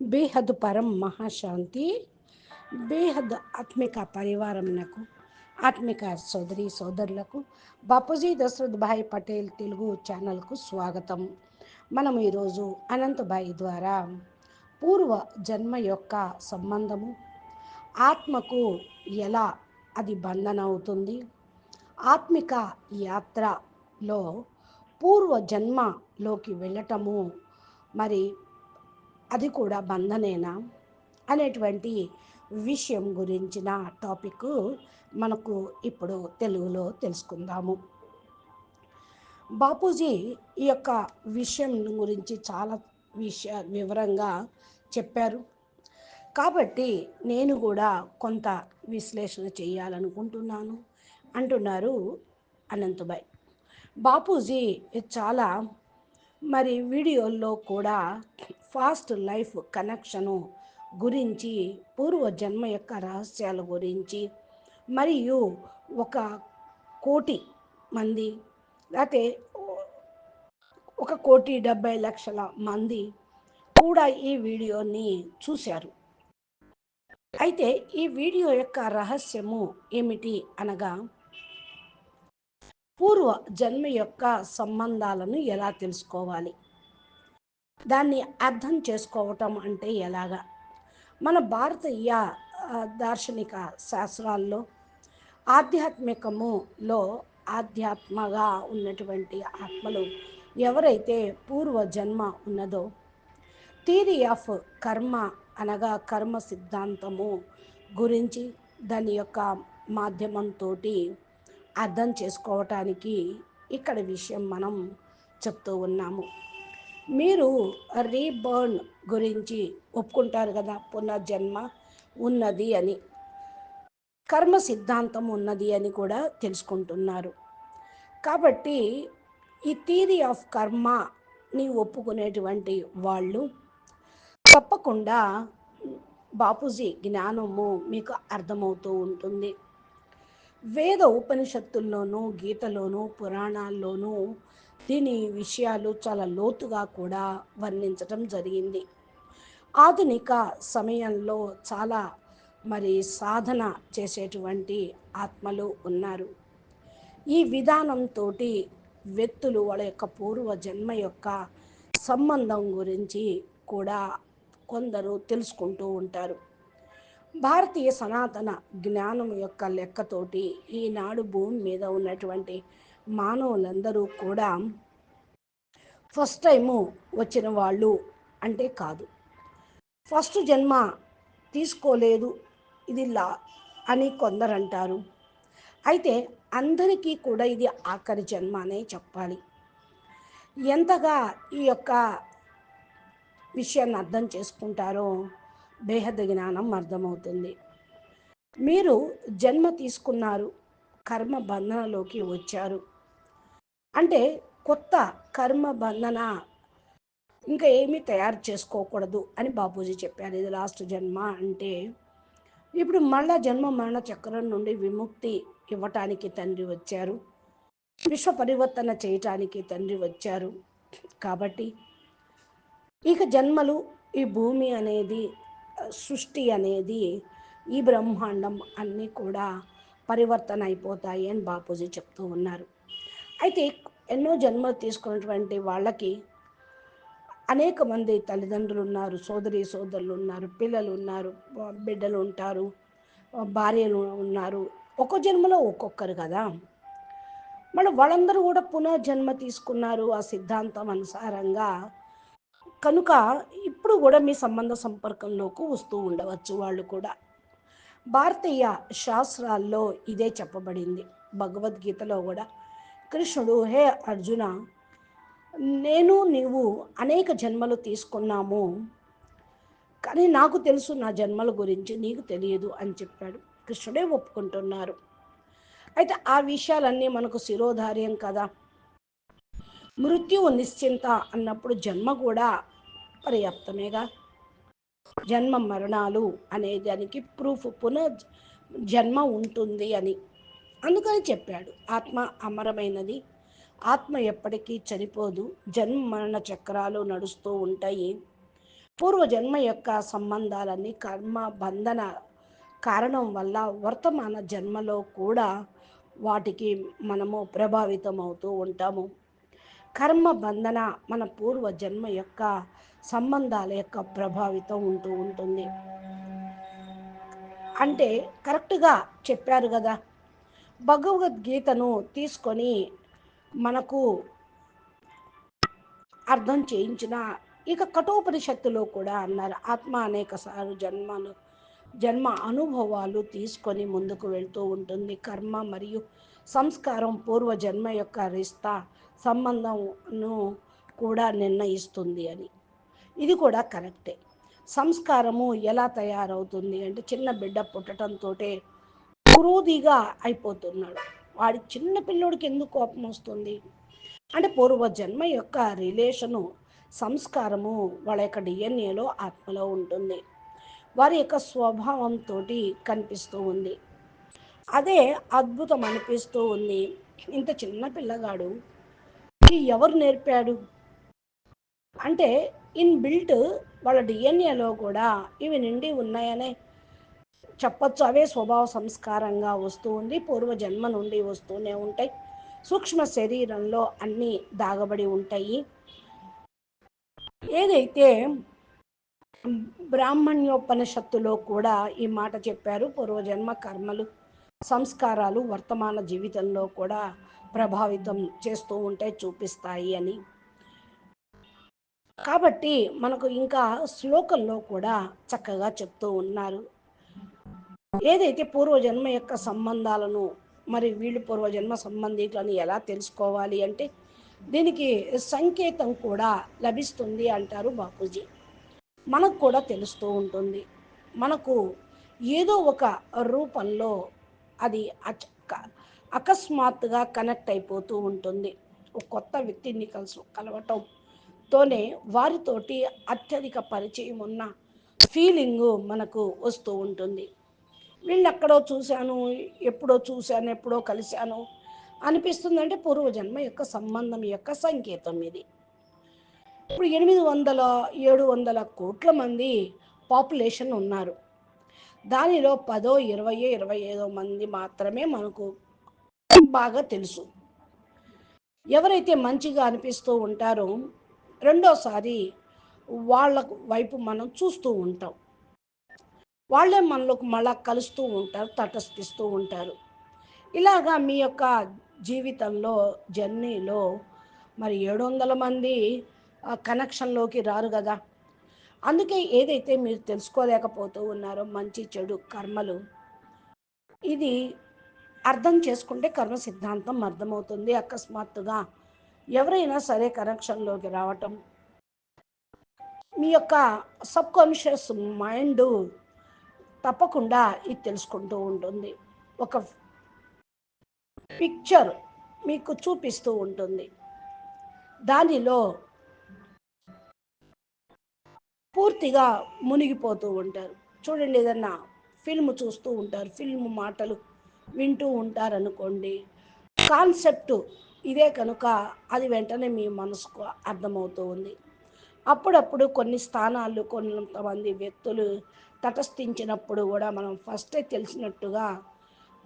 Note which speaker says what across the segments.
Speaker 1: బేహద్ పరం మహాశాంతి బేహద్ ఆత్మిక పరివారంనకు ఆత్మిక సోదరి సోదరులకు బాపూజీ దశరథ్ భాయ్ పటేల్ తెలుగు ఛానల్కు స్వాగతం. మనం ఈరోజు అనంతభాయ్ ద్వారా పూర్వ జన్మ యొక్క సంబంధము ఆత్మకు ఎలా అది బంధన అవుతుంది ఆత్మిక యాత్రలో పూర్వ జన్మలోకి వెళ్ళటము మరి అది కూడా బంధనేనా? అనేటువంటి విషయం గురించిన టాపిక్ మనకు ఇప్పుడు తెలుగులో తెలుసుకుందాము. బాపూజీ ఈ యొక్క విషయం గురించి చాలా విషయ వివరంగా చెప్పారు. కాబట్టి నేను కూడా కొంత విశ్లేషణ చేయాలనుకుంటున్నాను అంటున్నారు అనంతభాయ్ బాపూజీ చాలా మరి వీడియోల్లో కూడా ఫాస్ట్ లైఫ్ కనెక్షను గురించి పూర్వ జన్మ యొక్క రహస్యాల గురించి మరియు ఒక కోటి మంది లేకపోతే ఒక కోటి డెబ్బై లక్షల మంది కూడా ఈ వీడియోని చూశారు. అయితే ఈ వీడియో యొక్క రహస్యము ఏమిటి అనగా పూర్వ జన్మ యొక్క సంబంధాలను ఎలా తెలుసుకోవాలి? దాన్ని అర్థం చేసుకోవటం అంటే ఎలాగా? మన భారతీయ దార్శనిక శాస్త్రాల్లో ఆధ్యాత్మికములో ఆధ్యాత్మగా ఉన్నటువంటి ఆత్మలు ఎవరైతే పూర్వ జన్మ ఉన్నదో థీరీ ఆఫ్ కర్మ అనగా కర్మ సిద్ధాంతము గురించి దాని యొక్క మాధ్యమంతో అర్థం చేసుకోవటానికి ఇక్కడ విషయం మనం చెప్తూ ఉన్నాము. మీరు రీబర్న్ గురించి ఒప్పుకుంటారు కదా పునర్జన్మ ఉన్నది అని. కర్మ సిద్ధాంతం ఉన్నది అని కూడా తెలుసుకుంటున్నారు. కాబట్టి ఈ థీరీ ఆఫ్ కర్మని ఒప్పుకునేటువంటి వాళ్ళు తప్పకుండా బాపూజీ జ్ఞానము మీకు అర్థమవుతూ ఉంటుంది. వేద ఉపనిషత్తుల్లోనూ గీతలోనూ పురాణాల్లోనూ దీని విషయాలు చాలా లోతుగా కూడా వర్ణించటం జరిగింది. ఆధునిక సమయంలో చాలా మరి సాధన చేసేటువంటి ఆత్మలు ఉన్నారు. ఈ విధానంతో వ్యక్తులు వాళ్ళ యొక్క పూర్వ జన్మ యొక్క సంబంధం గురించి కూడా కొందరు తెలుసుకుంటూ ఉంటారు. భారతీయ సనాతన జ్ఞానం యొక్క లెక్కతోటి ఈనాడు భూమి మీద ఉన్నటువంటి మానవులందరూ కూడా ఫస్ట్ టైము వచ్చిన వాళ్ళు అంటే కాదు. ఫస్ట్ జన్మ తీసుకోలేదు ఇది లా అని కొందరు అంటారు. అయితే అందరికీ కూడా ఇది ఆఖరి జన్మ అనే చెప్పాలి. ఎంతగా ఈ యొక్క విషయాన్ని అర్థం చేసుకుంటారో బేహద జ్ఞానం అర్థమవుతుంది. మీరు జన్మ తీసుకున్నారు కర్మ బంధనలోకి వచ్చారు. అంటే కొత్త కర్మ బంధన ఇంకా ఏమీ తయారు చేసుకోకూడదు అని బాపూజీ చెప్పారు. ఇది లాస్ట్ జన్మ అంటే ఇప్పుడు మళ్ళా జన్మ మరణ చక్రం నుండి విముక్తి ఇవ్వటానికి తండ్రి వచ్చారు. విశ్వ పరివర్తన చేయటానికి తండ్రి వచ్చారు. కాబట్టి ఇక జన్మలు ఈ భూమి అనేది సృష్టి అనేది ఈ బ్రహ్మాండం అన్నీ కూడా పరివర్తన అయిపోతాయి అని బాపూజీ చెప్తూ ఉన్నారు. అయితే ఎన్నో జన్మలు తీసుకున్నటువంటి వాళ్ళకి అనేక మంది తల్లిదండ్రులు ఉన్నారు సోదరి సోదరులు ఉన్నారు పిల్లలు ఉన్నారు బిడ్డలు ఉంటారు భార్యలు ఉన్నారు. ఒక్కో జన్మలో ఒక్కొక్కరు కదా. మళ్ళీ వాళ్ళందరూ కూడా పునర్జన్మ తీసుకున్నారు ఆ సిద్ధాంతం అనుసారంగా. కనుక ఇప్పుడు కూడా మీ సంబంధ సంపర్కంలోకి వస్తూ ఉండవచ్చు వాళ్ళు కూడా. భారతీయ శాస్త్రాల్లో ఇదే చెప్పబడింది. భగవద్గీతలో కూడా కృష్ణుడు హే అర్జున నేను నీవు అనేక జన్మలు తీసుకున్నాము. కానీ నాకు తెలుసు నా జన్మల గురించి నీకు తెలియదు అని చెప్పాడు. కృష్ణుడే ఒప్పుకుంటున్నారు. అయితే ఆ విషయాలన్నీ మనకు శిరోధార్యం కదా. మృత్యువు నిశ్చింత అన్నప్పుడు జన్మ కూడా పర్యాప్తమేగా. జన్మ మరణాలు అనే దానికి ప్రూఫ్ పునః జన్మ ఉంటుంది అని. అందుకని చెప్పాడు. ఆత్మ అమరమైనది. ఆత్మ ఎప్పటికీ చనిపోదు. జన్మ మరణ చక్రాలు నడుస్తూ ఉంటాయి. పూర్వజన్మ యొక్క సంబంధాలన్నీ కర్మ బంధన కారణం వల్ల వర్తమాన జన్మలో కూడా వాటికి మనము ప్రభావితం అవుతూ ఉంటాము. కర్మ బంధన మన పూర్వ జన్మ యొక్క సంబంధాల యొక్క ప్రభావితం ఉంటూ ఉంటుంది. అంటే కరెక్ట్గా చెప్పారు కదా భగవద్గీతను తీసుకొని మనకు అర్థం చేయించిన ఇక కఠోపనిషత్తులో కూడా అన్నారు. ఆత్మ అనేక సార్లు జన్మలు జన్మ అనుభవాలు తీసుకొని ముందుకు వెళ్తూ ఉంటుంది. కర్మ మరియు సంస్కారం పూర్వ జన్మ యొక్క రిస్తా సంబంధంను కూడా నిర్ణయిస్తుంది అని. ఇది కూడా కరెక్టే. సంస్కారము ఎలా తయారవుతుంది అంటే చిన్న బిడ్డ పుట్టడంతో క్రూదిగా అయిపోతున్నాడు. వాడి చిన్న పిల్లోడికి ఎందుకు కోపం వస్తుంది? అంటే పూర్వ జన్మ యొక్క రిలేషను సంస్కారము వాళ్ళ యొక్క డిఎన్ఏలో ఆత్మలో ఉంటుంది. వారి యొక్క స్వభావంతో కనిపిస్తూ ఉంది. అదే అద్భుతం అనిపిస్తూ ఉంది. ఇంత చిన్న పిల్లగాడు ఎవరు నేర్పాడు? అంటే ఇన్ బిల్ట్ వాళ్ళ డిఎన్ఏలో కూడా ఇవి నిండి ఉన్నాయనే చెప్పచ్చు. అవే స్వభావ సంస్కారంగా వస్తూ ఉంది. పూర్వ జన్మ నుండి వస్తూనే ఉంటాయి. సూక్ష్మ శరీరంలో అన్నీ దాగబడి ఉంటాయి. ఏదైతే బ్రాహ్మణ్యోపనిషత్తులో కూడా ఈ మాట చెప్పారు. పూర్వజన్మ కర్మలు సంస్కారాలు వర్తమాన జీవితంలో కూడా ప్రభావితం చేస్తూ ఉంటే చూపిస్తాయి అని. కాబట్టి మనకు ఇంకా శ్లోకంలో కూడా చక్కగా చెప్తూ ఉన్నారు. ఏదైతే పూర్వజన్మ యొక్క సంబంధాలను మరి వీళ్ళు పూర్వజన్మ సంబంధికులను ఎలా తెలుసుకోవాలి అంటే దీనికి సంకేతం కూడా లభిస్తుంది అంటారు బాపూజీ. మనకు కూడా తెలుస్తూ ఉంటుంది. మనకు ఏదో ఒక రూపంలో అది అకస్మాత్తుగా కనెక్ట్ అయిపోతూ ఉంటుంది. ఒక కొత్త వ్యక్తిని కలుసు కలవటంతోనే వారితోటి అత్యధిక పరిచయం ఉన్న ఫీలింగు మనకు వస్తూ ఉంటుంది. వీళ్ళు ఎక్కడో చూశాను ఎప్పుడో చూశాను ఎప్పుడో కలిశాను. అనిపిస్తుంది అంటే పూర్వజన్మ యొక్క సంబంధం యొక్క సంకేతం ఇది. ఇప్పుడు ఎనిమిది వందల ఏడు వందల కోట్ల మంది పాపులేషన్ ఉన్నారు. దానిలో పదో ఇరవై ఇరవై ఐదో మంది మాత్రమే మనకు బాగా తెలుసు. ఎవరైతే మంచిగా అనిపిస్తూ ఉంటారో రెండోసారి వాళ్ళ వైపు మనం చూస్తూ ఉంటాం. వాళ్ళే మనలోకి మళ్ళా కలుస్తూ ఉంటారు తటస్థిస్తూ ఉంటారు. ఇలాగా మీ యొక్క జీవితంలో జర్నీలో మరి ఏడు వందల మంది కనెక్షన్లోకి రారు కదా. అందుకే ఏదైతే మీరు తెలుసుకోలేకపోతూ ఉన్నారో మంచి చెడు కర్మలు ఇది అర్థం చేసుకుంటే కర్మ సిద్ధాంతం అర్థమవుతుంది. అకస్మాత్తుగా ఎవరైనా సరే కనెక్షన్లోకి రావటం మీ యొక్క సబ్ కాన్షియస్ మైండ్ తప్పకుండా ఇది తెలుసుకుంటూ ఉంటుంది. ఒక పిక్చర్ మీకు చూపిస్తూ ఉంటుంది. దానిలో పూర్తిగా మునిగిపోతూ ఉంటారు. చూడండి ఏదన్నా ఫిల్మ్ చూస్తూ ఉంటారు. ఫిల్మ్ మాటలు వింటూ ఉంటారు అనుకోండి కాన్సెప్ట్ ఇదే కనుక అది వెంటనే మీ మనసుకు అర్థమవుతూ ఉంది. అప్పుడప్పుడు కొన్ని స్థానాలు కొంతమంది వ్యక్తులు తటస్థించినప్పుడు కూడా మనం ఫస్టే తెలిసినట్టుగా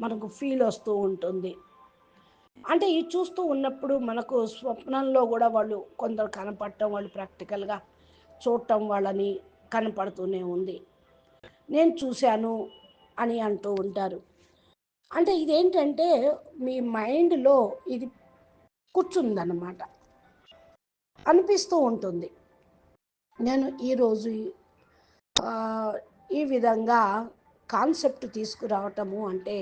Speaker 1: మనకు ఫీల్ వస్తూ ఉంటుంది. అంటే ఇది చూస్తూ ఉన్నప్పుడు మనకు స్వప్నంలో కూడా వాళ్ళు కొందరు కనపడటం వాళ్ళు ప్రాక్టికల్గా చూడటం వాళ్ళని కనపడుతూనే ఉంది. నేను చూశాను అని అంటూ ఉంటారు. అంటే ఇదేంటంటే మీ మైండ్లో ఇది కూర్చుందన్నమాట. అనిపిస్తూ ఉంటుంది. నేను ఈరోజు ఈ విధంగా కాన్సెప్ట్ తీసుకురావటము అంటే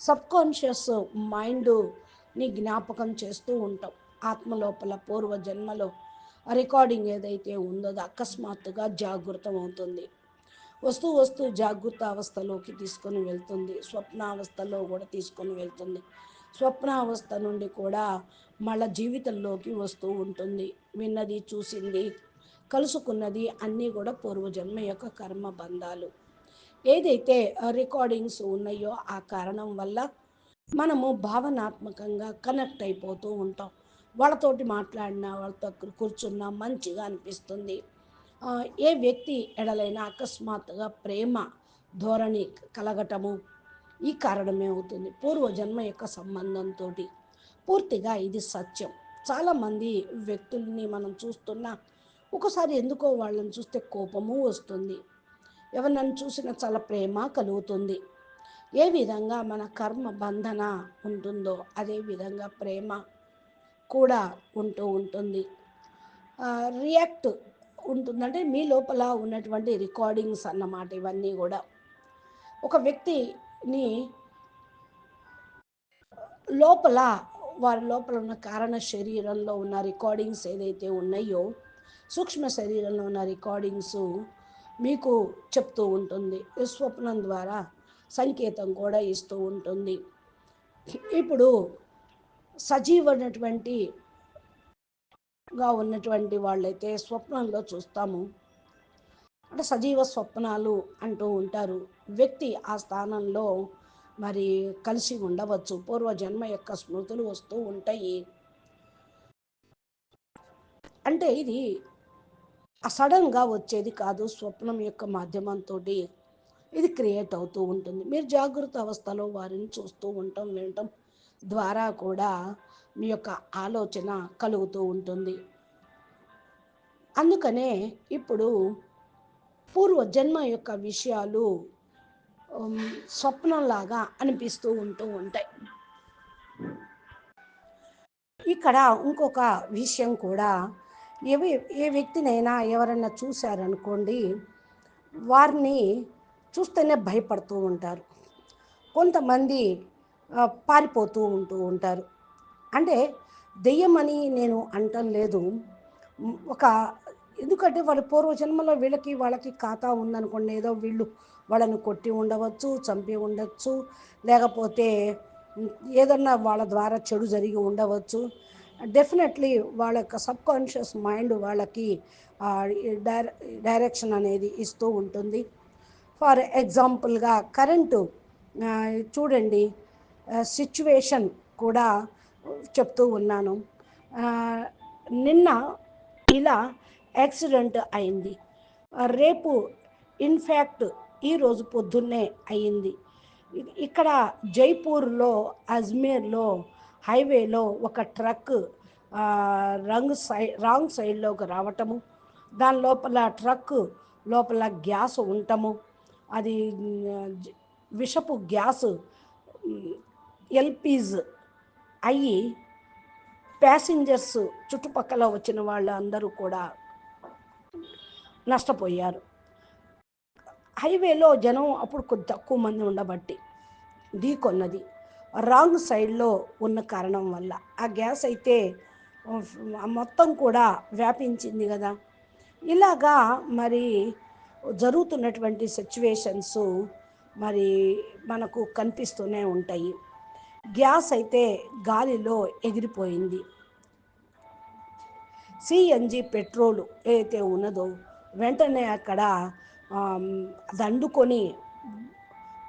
Speaker 1: సబ్కాన్షియస్ మైండ్ని జ్ఞాపకం చేస్తూ ఉంటాం. ఆత్మలోపల పూర్వ జన్మలో రికార్డింగ్ ఏదైతే ఉందో అది అకస్మాత్తుగా జాగృతం అవుతుంది వస్తూ వస్తూ జాగృత అవస్థలోకి తీసుకొని వెళ్తుంది. స్వప్నావస్థలో కూడా తీసుకొని వెళ్తుంది. స్వప్నావస్థ నుండి కూడా మళ్ళా జీవితంలోకి వస్తూ ఉంటుంది. విన్నది చూసింది కలుసుకున్నది అన్నీ కూడా పూర్వజన్మ యొక్క కర్మ బంధాలు. ఏదైతే రికార్డింగ్స్ ఉన్నాయో ఆ కారణం వల్ల మనము భావనాత్మకంగా కనెక్ట్ అయిపోతూ ఉంటాం. వాళ్ళతోటి మాట్లాడినా వాళ్ళతో కూర్చున్నా మంచిగా అనిపిస్తుంది. ఏ వ్యక్తి ఎడలైనా అకస్మాత్తుగా ప్రేమ ధోరణి కలగటము ఈ కారణమే అవుతుంది. పూర్వజన్మ యొక్క సంబంధంతో పూర్తిగా ఇది సత్యం. చాలామంది వ్యక్తుల్ని మనం చూస్తున్నా ఒకసారి ఎందుకో వాళ్ళని చూస్తే కోపము వస్తుంది. ఎవరినన్ను చూసిన చాలా ప్రేమ కలుగుతుంది. ఏ విధంగా మన కర్మ బంధన ఉంటుందో అదే విధంగా ప్రేమ కూడా ఉంటూ ఉంటుంది. రియాక్ట్ ఉంటుందంటే మీ లోపల ఉన్నటువంటి రికార్డింగ్స్ అన్నమాట ఇవన్నీ కూడా. ఒక వ్యక్తిని లోపల వారి లోపల ఉన్న కారణ శరీరంలో ఉన్న రికార్డింగ్స్ ఏదైతే ఉన్నాయో సూక్ష్మ శరీరంలో ఉన్న రికార్డింగ్స్ మీకు చెప్తూ ఉంటుంది. స్వప్నం ద్వారా సంకేతం కూడా ఇస్తూ ఉంటుంది. ఇప్పుడు సజీవనటువంటి గా ఉన్నటువంటి వాళ్ళైతే స్వప్నంలో చూస్తాము. అంటే సజీవ స్వప్నాలు అంటూ ఉంటారు. వ్యక్తి ఆ స్థానంలో మరి కలిసి ఉండవచ్చు. పూర్వజన్మ యొక్క స్మృతులు వస్తూ ఉంటాయి. అంటే ఇది సడన్గా వచ్చేది కాదు స్వప్నం యొక్క మాధ్యమంతో ఇది క్రియేట్ అవుతూ ఉంటుంది. మీరు జాగ్రత్త అవస్థలో వారిని చూస్తూ ఉండటం వినటం ద్వారా కూడా మీ యొక్క ఆలోచన కలుగుతూ ఉంటుంది. అందుకనే ఇప్పుడు పూర్వజన్మ యొక్క విషయాలు స్వప్నంలాగా అనిపిస్తూ ఉంటూ ఉంటాయి. ఇక్కడ ఇంకొక విషయం కూడా ఏవి ఏ వ్యక్తినైనా ఎవరైనా చూశారనుకోండి వారిని చూస్తేనే భయపడుతూ ఉంటారు. కొంతమంది పారిపోతూ ఉంటూ ఉంటారు. అంటే దెయ్యమని నేను అంటం లేదు. ఒక ఎందుకంటే వాళ్ళ పూర్వజన్మలో వీళ్ళకి వాళ్ళకి ఖాతా ఉందనుకోండి ఏదో వీళ్ళు వాళ్ళని కొట్టి ఉండవచ్చు చంపి ఉండవచ్చు లేకపోతే ఏదన్నా వాళ్ళ ద్వారా చెడు జరిగి ఉండవచ్చు. డెఫినెట్లీ వాళ్ళ యొక్క సబ్ కాన్షియస్ మైండ్ వాళ్ళకి డైర డైరెక్షన్ అనేది ఇస్తూ ఉంటుంది. ఫర్ ఎగ్జాంపుల్గా కరెంటు చూడండి సిచ్యువేషన్ కూడా చెప్తూ ఉన్నాను. నిన్న ఇలా యాక్సిడెంట్ అయింది. రేపు ఇన్ఫ్యాక్ట్ ఈరోజు పొద్దున్నే అయింది ఇక్కడ జైపూర్లో అజ్మీర్లో హైవేలో ఒక ట్రక్ రంగ్ సై రాంగ్ సైడ్లోకి రావటము దాని లోపల ట్రక్ లోపల గ్యాస్ ఉండటము అది విషపు గ్యాస్ ఎల్పీజ్ అయ్యి ప్యాసింజర్స్ చుట్టుపక్కల వచ్చిన వాళ్ళు అందరూ కూడా నష్టపోయారు. హైవేలో జనం అప్పుడు కొద్ది తక్కువ మంది ఉండబట్టి ఢీకొన్నది రాంగ్ సైడ్లో ఉన్న కారణం వల్ల. ఆ గ్యాస్ అయితే మొత్తం కూడా వ్యాపించింది కదా. ఇలాగా మరి జరుగుతున్నటువంటి సిచ్యువేషన్స్ మరి మనకు కనిపిస్తూనే ఉంటాయి. గ్యాస్ అయితే గాలిలో ఎగిరిపోయింది. సిఎన్జి పెట్రోల్ ఏదైతే ఉన్నదో వెంటనే అక్కడ దండుకొని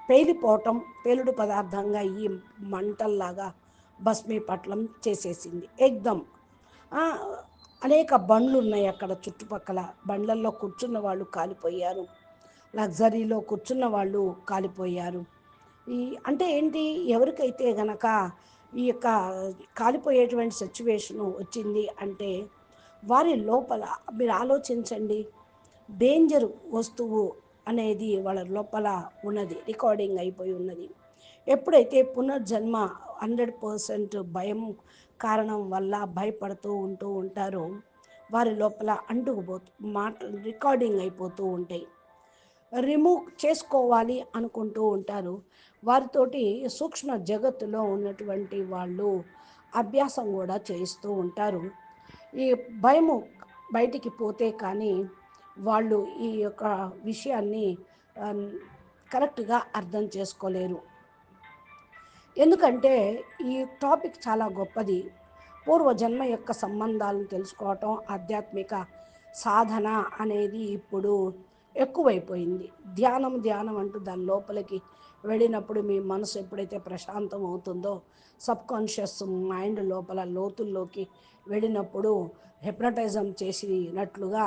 Speaker 1: పేలిపోవటం పేలుడు పదార్థంగా ఈ మంటల్లాగా భస్మీపట్లం చేసేసింది. ఎగ్దమ్. అనేక బండ్లు ఉన్నాయి అక్కడ చుట్టుపక్కల. బండ్లల్లో కూర్చున్న వాళ్ళు కాలిపోయారు. లగ్జరీలో కూర్చున్న వాళ్ళు కాలిపోయారు. ఈ అంటే ఏంటి? ఎవరికైతే గనక ఈ యొక్క కాలిపోయేటువంటి సిచ్యువేషను వచ్చింది అంటే వారి లోపల మీరు ఆలోచించండి. డేంజర్ వస్తువు అనేది వాళ్ళ లోపల ఉన్నది. రికార్డింగ్ అయిపోయి ఉన్నది. ఎప్పుడైతే పునర్జన్మ హండ్రెడ్ పర్సెంట్ భయం కారణం వల్ల భయపడుతూ ఉంటూ ఉంటారో వారి లోపల అంటుకుపోతూ మాట రికార్డింగ్ అయిపోతూ ఉంటాయి. రిమూవ్ చేసుకోవాలి అనుకుంటూ ఉంటారు. వారితోటి సూక్ష్మ జగత్తులో ఉన్నటువంటి వాళ్ళు అభ్యాసం కూడా చేయిస్తూ ఉంటారు. ఈ భయము బయటికి పోతే కానీ వాళ్ళు ఈ యొక్క విషయాన్ని కరెక్ట్గా అర్థం చేసుకోలేరు. ఎందుకంటే ఈ టాపిక్ చాలా గొప్పది. పూర్వజన్మ యొక్క సంబంధాలను తెలుసుకోవటం ఆధ్యాత్మిక సాధన అనేది ఇప్పుడు ఎక్కువైపోయింది. ధ్యానం ధ్యానం అంటూ దాని లోపలికి వెళ్ళినప్పుడు మీ మనసు ఎప్పుడైతే ప్రశాంతం అవుతుందో సబ్ కాన్షియస్ మైండ్ లోపల లోతుల్లోకి వెళ్ళినప్పుడు హెప్నటైజం చేసినట్లుగా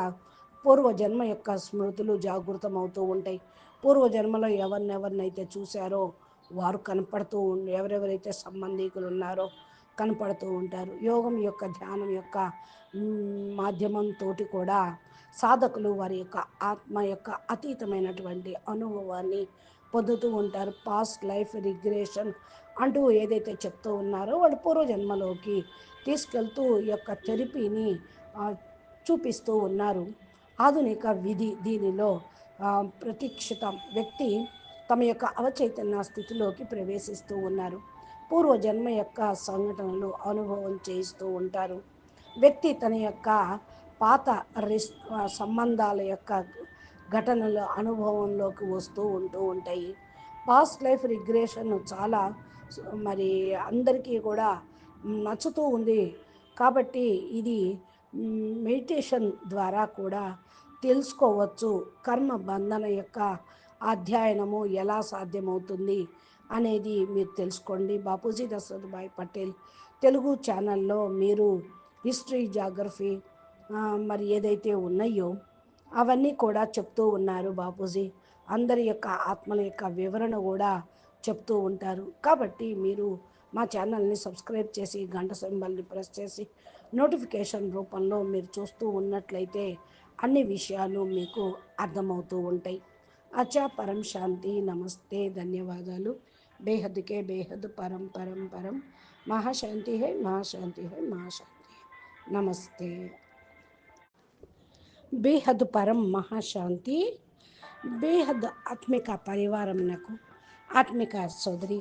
Speaker 1: పూర్వజన్మ యొక్క స్మృతులు జాగృతమవుతూ ఉంటాయి. పూర్వజన్మలో ఎవరినెవరినైతే చూశారో వారు కనపడుతూ ఉండి ఎవరెవరైతే సంబంధికులు ఉన్నారో కనపడుతూ ఉంటారు. యోగం యొక్క ధ్యానం యొక్క మాధ్యమంతో కూడా సాధకులు వారి యొక్క ఆత్మ యొక్క అతీతమైనటువంటి అనుభవాన్ని పొందుతూ ఉంటారు. పాస్ట్ లైఫ్ రిగ్రేషన్ అంటూ ఏదైతే చెప్తూ ఉన్నారో వాడు పూర్వజన్మలోకి తీసుకెళ్తూ ఈ యొక్క థెరపీని చూపిస్తూ ఉన్నారు. ఆధునిక విధి దీనిలో ప్రతీక్షిత వ్యక్తి తమ యొక్క అవచైతన్య స్థితిలోకి ప్రవేశిస్తూ ఉన్నారు. పూర్వజన్మ యొక్క సంఘటనలు అనుభవం చేస్తూ ఉంటారు. వ్యక్తి తన యొక్క పాత రిస్ సంబంధాల యొక్క ఘటనలు అనుభవంలోకి వస్తూ ఉంటూ ఉంటాయి. పాస్ట్ లైఫ్ రిగ్రేషన్ చాలా మరి అందరికీ కూడా నచ్చుతూ ఉంది. కాబట్టి ఇది మెడిటేషన్ ద్వారా కూడా తెలుసుకోవచ్చు కర్మ బంధన యొక్క అధ్యయనము ఎలా సాధ్యమవుతుంది అనేది మీరు తెలుసుకోండి. బాపూజీ దశరథ్ పటేల్ తెలుగు ఛానల్లో మీరు హిస్టరీ జాగ్రఫీ మరి ఏదైతే ఉన్నాయో అవన్నీ కూడా చెప్తూ ఉన్నారు బాపూజీ. అందరి యొక్క ఆత్మల యొక్క వివరణ కూడా చెప్తూ ఉంటారు. కాబట్టి మీరు మా ఛానల్ని సబ్స్క్రైబ్ చేసి గంట సింబల్ని ప్రెస్ చేసి నోటిఫికేషన్ రూపంలో మీరు చూస్తూ ఉన్నట్లయితే అన్ని విషయాలు మీకు అర్థమవుతూ ఉంటాయి. అచా పరం శాంతి నమస్తే ధన్యవాదాలు. బేహద్కే బేహద్ పరం పరం పరం. మహాశాంతి హై మహాశాంతి హై మహాశాంతి నమస్తే. బేహద్ పరం మహాశాంతి బేహద్ ఆత్మిక పరివారం నాకు ఆత్మిక సోదరి